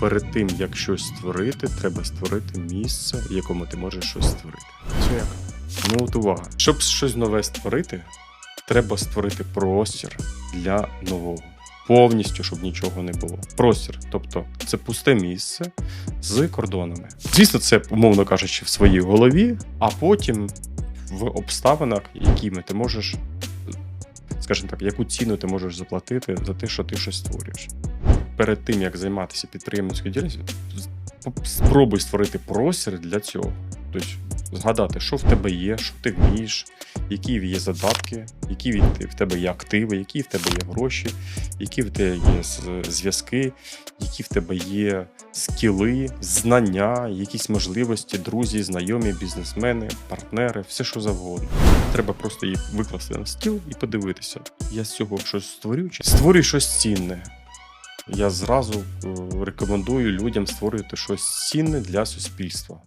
перед тим, як щось створити, треба створити місце, в якому ти можеш щось створити. Це як? Ну от увага. Щоб щось нове створити, треба створити простір для нового. Повністю, щоб нічого не було. Простір, тобто це пусте місце з кордонами. Звісно, це, умовно кажучи, в своїй голові, а потім в обставинах, якими ти можеш, скажімо так, яку ціну ти можеш заплатити за те, що ти щось створюєш. Перед тим як займатися підприємницькою діяльністю, спробуй створити простір для цього. Тобто згадати, що в тебе є, що ти вмієш, які є задатки, які в тебе є активи, які в тебе є гроші, які в тебе є зв'язки, які в тебе є скіли, знання, якісь можливості, друзі, знайомі, бізнесмени, партнери, все що завгодно. Треба просто їх викласти на стіл і подивитися. Я з цього щось створю чи створюю щось цінне. Я зразу е, рекомендую людям створювати щось цінне для суспільства.